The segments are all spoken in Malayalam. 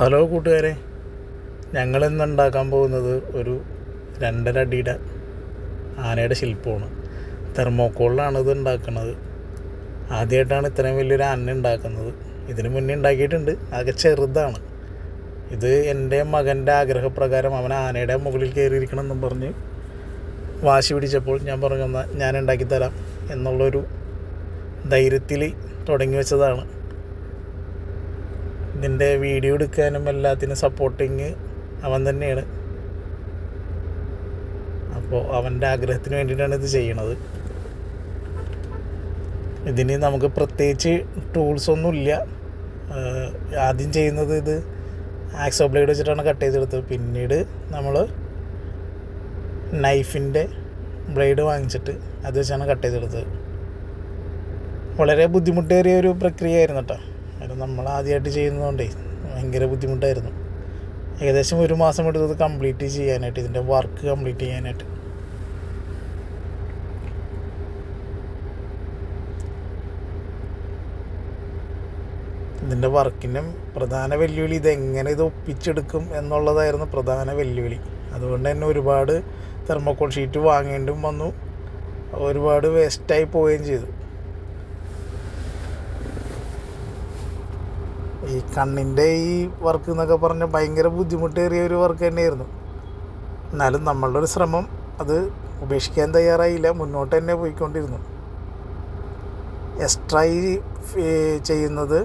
ഹലോ കൂട്ടുകാരെ ഞങ്ങളിന്ന് ഉണ്ടാക്കാൻ പോകുന്നത് ഒരു രണ്ടര അടിയുടെ ആനയുടെ ശില്പമാണ്. തെർമോക്കോളിലാണ് ഇത് ഉണ്ടാക്കുന്നത്. ആദ്യമായിട്ടാണ് ഇത്രയും വലിയൊരു ആന ഉണ്ടാക്കുന്നത്. ഇതിന് മുന്നേ ഉണ്ടാക്കിയിട്ടുണ്ട് ആകെ ചെറുതാണ്. ഇത് എന്റെ മകന്റെ ആഗ്രഹപ്രകാരം അവൻ ആനയുടെ മുകളിൽ കയറിയിരിക്കണം എന്നും പറഞ്ഞ് വാശി പിടിച്ചപ്പോൾ ഞാൻ പറഞ്ഞു ഞാൻ ഉണ്ടാക്കി തരാം എന്നുള്ളൊരു ധൈര്യത്തിൽ തുടങ്ങി വെച്ചതാണ്. ഇതിന്റെ വീഡിയോ എടുക്കാനും എല്ലാത്തിനും സപ്പോർട്ടിങ് അവൻ തന്നെയാണ്. അപ്പോൾ അവന്റെ ആഗ്രഹത്തിന് വേണ്ടിയിട്ടാണ് ഇത് ചെയ്യണത്. ഇതിന് നമുക്ക് പ്രത്യേകിച്ച് ടൂൾസ് ഒന്നുമില്ല ആഹ് ആദ്യം ചെയ്യുന്നത് ഇത് ആക്സോ ബ്ലേഡ് വെച്ചിട്ടാണ് കട്ട് ചെയ്തെടുത്തത്. പിന്നീട് നമ്മൾ നൈഫിന്റെ ബ്ലേഡ് വാങ്ങിച്ചിട്ട് അത് വെച്ചാണ് കട്ട് ചെയ്തെടുത്തത്. വളരെ ബുദ്ധിമുട്ടേറിയ ഒരു പ്രക്രിയ ആയിരുന്നു കേട്ടോ കാരണം നമ്മൾ ആദ്യമായിട്ട് ചെയ്യുന്നതുകൊണ്ടേ ഭയങ്കര ബുദ്ധിമുട്ടായിരുന്നു. ഏകദേശം ഒരു മാസം എടുത്തത് കംപ്ലീറ്റ് ചെയ്യാനായിട്ട് ഇതിന്റെ വർക്ക് കംപ്ലീറ്റ് ചെയ്യാനായിട്ട്. ഇതിന്റെ വർക്കിന്റെ പ്രധാന വെല്ലുവിളി ഇതെങ്ങനെ ഇത് ഒപ്പിച്ചെടുക്കും എന്നുള്ളതായിരുന്നു പ്രധാന വെല്ലുവിളി. അതുകൊണ്ട് തന്നെ ഒരുപാട് തെർമോക്കോൾ ഷീറ്റ് വാങ്ങേണ്ടും വന്നു. ഒരുപാട് വേസ്റ്റായി പോവുകയും ചെയ്തു. ഈ കണ്ണിന്റെ ഈ വർക്ക് എന്നൊക്കെ പറഞ്ഞാൽ ഭയങ്കര ബുദ്ധിമുട്ടേറിയ ഒരു വർക്ക് തന്നെയായിരുന്നു. എന്നാലും നമ്മളുടെ ഒരു ശ്രമം അത് ഉപേക്ഷിക്കാൻ തയ്യാറായില്ല. മുന്നോട്ട് തന്നെ പോയിക്കൊണ്ടിരുന്നു. എക്സ്ട്രാ ചെയ്യുന്നത്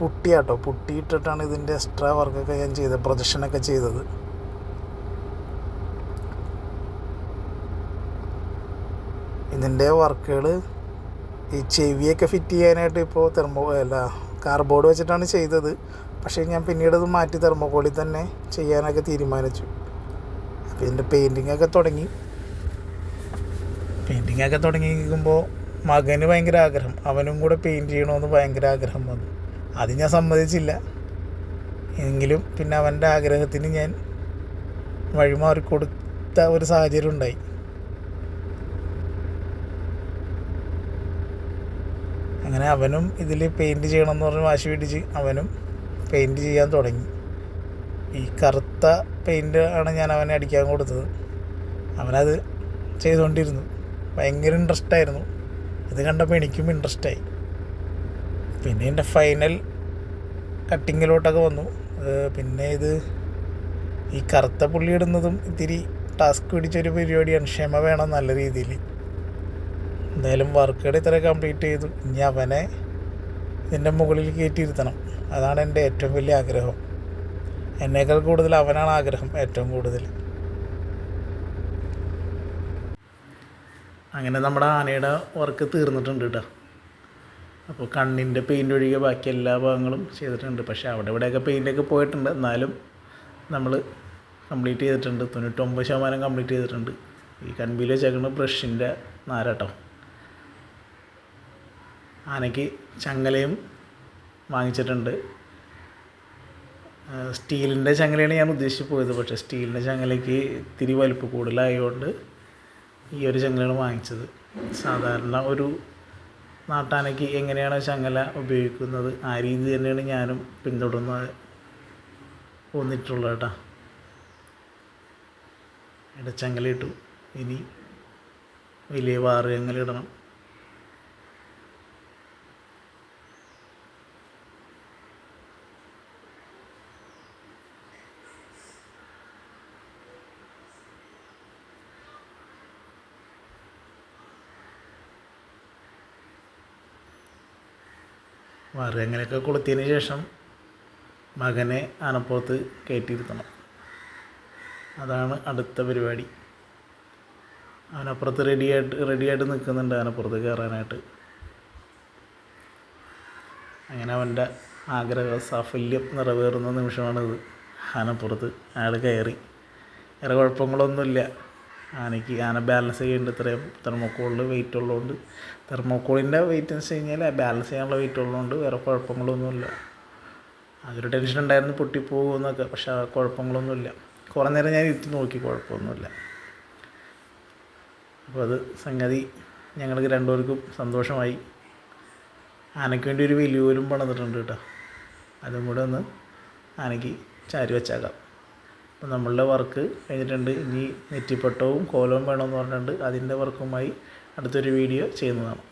പുട്ടിയാട്ടോ. പുട്ടി ഇട്ടിട്ടാണ് ഇതിന്റെ എക്സ്ട്രാ വർക്കൊക്കെ ഞാൻ ചെയ്തത്. പ്രൊജക്ഷനൊക്കെ ചെയ്തത്. ഇതിന്റെ വർക്കുകൾ ഈ ചെവിയൊക്കെ ഫിറ്റ് ചെയ്യാനായിട്ട് ഇപ്പോൾ തെർമോ അല്ല കാർബോർഡ് വെച്ചിട്ടാണ് ചെയ്തത്. പക്ഷേ ഞാൻ പിന്നീട് അത് മാറ്റി തെർമോക്കോളിൽ തന്നെ ചെയ്യാനൊക്കെ തീരുമാനിച്ചു. അപ്പോൾ ഇതിന്റെ പെയിന്റിങ് ഒക്കെ തുടങ്ങി. പെയിന്റിങ് ഒക്കെ തുടങ്ങിയിരിക്കുമ്പോൾ മകന് ഭയങ്കര ആഗ്രഹം. അവനും കൂടെ പെയിന്റ് ചെയ്യണമെന്ന് ഭയങ്കര ആഗ്രഹം വന്നു. അത് ഞാൻ സമ്മതിച്ചില്ല. എങ്കിലും പിന്നെ അവന്റെ ആഗ്രഹത്തിന് ഞാൻ വഴിമാറി കൊടുത്ത ഒരു സാഹചര്യം ഉണ്ടായി. അങ്ങനെ അവനും ഇതിൽ പെയിന്റ് ചെയ്യണമെന്ന് പറഞ്ഞ് വാശി പിടിച്ച് അവനും പെയിന്റ് ചെയ്യാൻ തുടങ്ങി. ഈ കറുത്ത പെയിന്റ് ആണ് ഞാൻ അവനെ അടിക്കാൻ കൊടുത്തത്. അവനത് ചെയ്തുകൊണ്ടിരുന്നു. ഭയങ്കര ഇൻട്രസ്റ്റ് ആയിരുന്നു. അത് കണ്ടപ്പോൾ എനിക്കും ഇൻട്രസ്റ്റ് ആയി. പിന്നെ എന്റെ ഫൈനൽ കട്ടിങ്ങിലോട്ടൊക്കെ വന്നു. പിന്നെ ഇത് ഈ കറുത്ത പുള്ളി ഇടുന്നതും ഇത്തിരി ടാസ്ക് പിടിച്ചൊരു പരിപാടിയാണ്. ക്ഷമ വേണം നല്ല രീതിയിൽ എന്തായാലും വർക്കുകൾ ഇത്ര കംപ്ലീറ്റ് ചെയ്തു. ഇനി അവനെ ഇതിന്റെ മുകളിൽ കയറ്റിയിരുത്തണം. അതാണ് എന്റെ ഏറ്റവും വലിയ ആഗ്രഹം. എന്നേക്കാൾ കൂടുതൽ അവനാണ് ആഗ്രഹം ഏറ്റവും കൂടുതൽ. അങ്ങനെ നമ്മുടെ ആനയുടെ വർക്ക് തീർന്നിട്ടുണ്ട് കേട്ടോ അപ്പോൾ കണ്ണിന്റെ പെയിന്റ് ഒഴികെ ബാക്കി എല്ലാ ഭാഗങ്ങളും ചെയ്തിട്ടുണ്ട്. പക്ഷേ അവിടെ ഇവിടെയൊക്കെ പെയിന്റൊക്കെ പോയിട്ടുണ്ട്. എന്നാലും നമ്മൾ കംപ്ലീറ്റ് ചെയ്തിട്ടുണ്ട്. തൊണ്ണൂറ്റൊമ്പത് ശതമാനം കംപ്ലീറ്റ് ചെയ്തിട്ടുണ്ട്. ഈ കൺബിയിൽ വെച്ചേക്കുന്നത് ബ്രഷിന്റെ നാരട്ടോ. ആനയ്ക്ക് ചങ്ങലയും വാങ്ങിച്ചിട്ടുണ്ട്. സ്റ്റീലിന്റെ ചങ്ങലയാണ് ഞാൻ ഉദ്ദേശിച്ച് പോയത്. പക്ഷേ സ്റ്റീലിന്റെ ചങ്ങലയ്ക്ക് ഇത്തിരി വലിപ്പം കൂടുതലായതുകൊണ്ട് ഈ ഒരു ചങ്ങലയാണ് വാങ്ങിച്ചത്. സാധാരണ ഒരു നാട്ടാനയ്ക്ക് എങ്ങനെയാണ് ചങ്ങല ഉപയോഗിക്കുന്നത്? ആ രീതി തന്നെയാണ് ഞാനും പിന്തുടർന്ന് പോന്നിട്ടുള്ളത് കേട്ടോ. ഇടച്ചങ്ങല ഇട്ടു. ഇനി വലിയ വാറ് ചങ്ങല ഇടണം. വാറ് അങ്ങനെയൊക്കെ കൊളുത്തിയതിന് ശേഷം മകനെ ആനപ്പുറത്ത് കയറ്റിയിരുത്തണം. അതാണ് അടുത്ത പരിപാടി. അവനപ്പുറത്ത് റെഡിയായിട്ട് റെഡിയായിട്ട് നിൽക്കുന്നുണ്ട് അവനപ്പുറത്ത് കയറാനായിട്ട്. അങ്ങനെ അവന്റെ ആഗ്രഹ സാഫല്യം നിറവേറുന്ന നിമിഷമാണിത്. ആനപ്പുറത്ത് അയാൾ കയറി. വേറെ കുഴപ്പങ്ങളൊന്നുമില്ല. ആനയ്ക്ക് ആന ബാലൻസ് ചെയ്യേണ്ട ഇത്രയും തെർമോക്കോളിൽ വെയിറ്റ് ഉള്ളതുകൊണ്ട് തെർമോക്കോളിന്റെ വെയിറ്റ് എന്ന് വെച്ച് കഴിഞ്ഞാൽ ബാലൻസ് ചെയ്യാനുള്ള വെയിറ്റ് ഉള്ളതുകൊണ്ട് വേറെ കുഴപ്പങ്ങളൊന്നുമില്ല. അതൊരു ടെൻഷൻ ഉണ്ടായിരുന്നു പൊട്ടിപ്പോകുമെന്നൊക്കെ പക്ഷേ കുഴപ്പങ്ങളൊന്നുമില്ല. കുറേ നേരം ഞാൻ ഇരുത്തി നോക്കി കുഴപ്പമൊന്നുമില്ല. അപ്പോൾ അത് സംഗതി ഞങ്ങൾക്ക് രണ്ടുപേർക്കും സന്തോഷമായി. ആനയ്ക്ക് വേണ്ടി ഒരു വലിയ പോലും പണിതിട്ടുണ്ട് കേട്ടോ. അതും കൂടെ ഒന്ന് ആനയ്ക്ക് ചാരി വെച്ചേക്കാം. നമ്മളുടെ വർക്ക് കഴിഞ്ഞിട്ടുണ്ട്. ഇനി നെറ്റിപ്പട്ടവും കോലവും വേണമെന്ന് പറഞ്ഞിട്ടുണ്ട്. അതിന്റെ വർക്കുമായി അടുത്തൊരു വീഡിയോ ചെയ്യുന്നതാണ്.